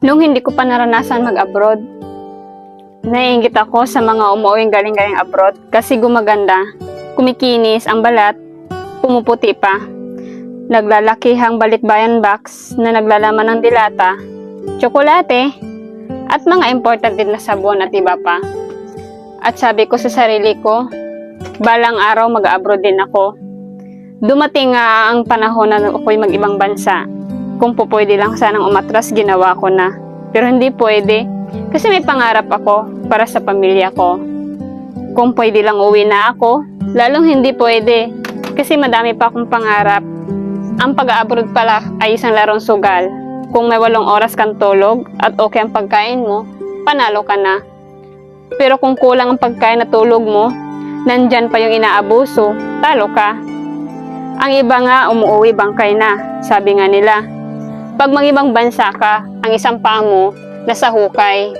Nung hindi ko pa naranasan mag-abroad, naiingit ako sa mga umuwing galing-galing abroad kasi gumaganda, kumikinis ang balat, pumuputi pa. Naglalakihang balikbayan box na naglalaman ng dilata, tsokolate, at mga important din na sabon at iba pa. At sabi ko sa sarili ko, balang araw mag-abroad din ako. Dumating nga ang panahon na ako'y mag-ibang bansa. Kung po pwede lang sanang umatras, ginawa ko na. Pero hindi pwede. Kasi may pangarap ako para sa pamilya ko. Kung pwede lang uwi na ako, lalong hindi pwede. Kasi madami pa akong pangarap. Ang pag-abroad pala ay isang larong sugal. Kung may walong oras kang tulog at okay ang pagkain mo, panalo ka na. Pero kung kulang ang pagkain at tulog mo, nandyan pa yung inaabuso, talo ka. Ang iba nga umuwi bangkay na, sabi nga nila. Pag mangibang bansa ka, ang isang paa mo nasa hukay.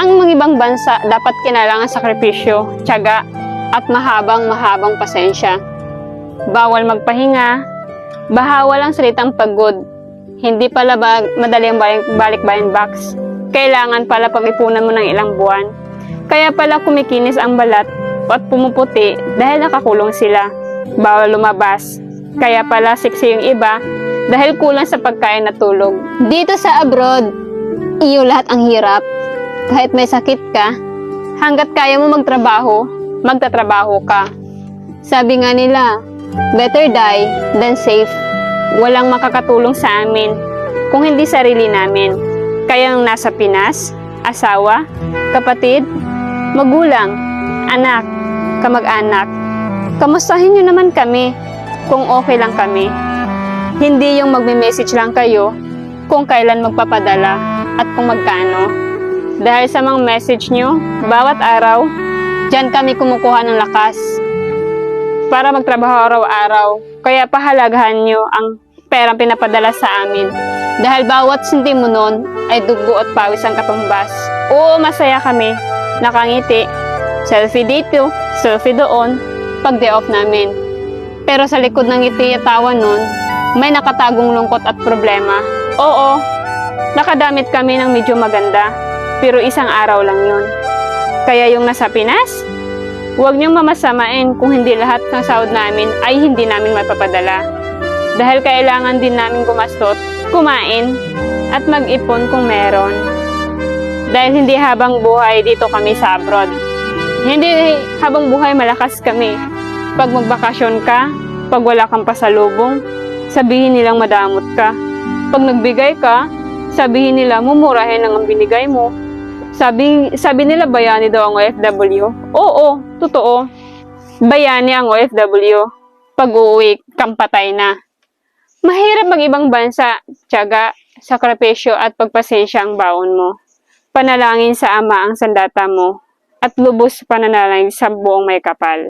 Ang mangibang bansa dapat kinailangan sakripisyo, tiyaga, at mahabang mahabang pasensya. Bawal magpahinga, bahawal ang salitang pagod. Hindi pala ba madali ang balik, balik-bayan box. Kailangan pala pag-ipunan mo ng ilang buwan. Kaya pala kumikinis ang balat at pumuputi dahil nakakulong sila. Bawal lumabas. Kaya pala siksi yung iba dahil kulang sa pagkain at tulog. Dito sa abroad, iyo lahat ang hirap. Kahit may sakit ka, hanggat kaya mo magtrabaho, magtatrabaho ka. Sabi nga nila, better die than safe. Walang makakatulong sa amin kung hindi sarili namin. Kaya nung nasa Pinas, asawa, kapatid, magulang, anak, kamag-anak, kamustahin nyo naman kami kung okay lang kami. Hindi yung magme-message lang kayo kung kailan magpapadala at kung magkano. Dahil sa mga message nyo, bawat araw, dyan kami kumukuha ng lakas para magtrabaho araw-araw. Kaya pahalagahan nyo ang perang pinapadala sa amin. Dahil bawat sentimo nun ay dugo at pawis ang katumbas. Oo, masaya kami. Nakangiti. Selfie dito, selfie doon, pag day off namin. Pero sa likod ng ngiti at tawa nun, may nakatagong lungkot at problema. Oo, nakadamit kami ng medyo maganda, pero isang araw lang yun. Kaya yung nasa Pinas, huwag niyong mamasamain kung hindi lahat ng sahod namin ay hindi namin mapapadala. Dahil kailangan din namin gumastot, kumain, at mag-ipon kung meron. Dahil hindi habang buhay dito kami sa abroad. Hindi habang buhay malakas kami. Pag magbakasyon ka, pag wala kang pasalubong, sabihin nilang madamot ka. Pag nagbigay ka, sabihin nila mumurahin ang binigay mo. Sabi, sabi nila bayani daw ang OFW. Oo, totoo. Bayani ang OFW. Pag uuwi, kampatay na. Mahirap mag-ibang bansa, tiyaga, sakripisyo at pagpasensya ang baon mo. Panalangin sa Ama ang sandata mo at lubos pananalangin sa buong may kapal.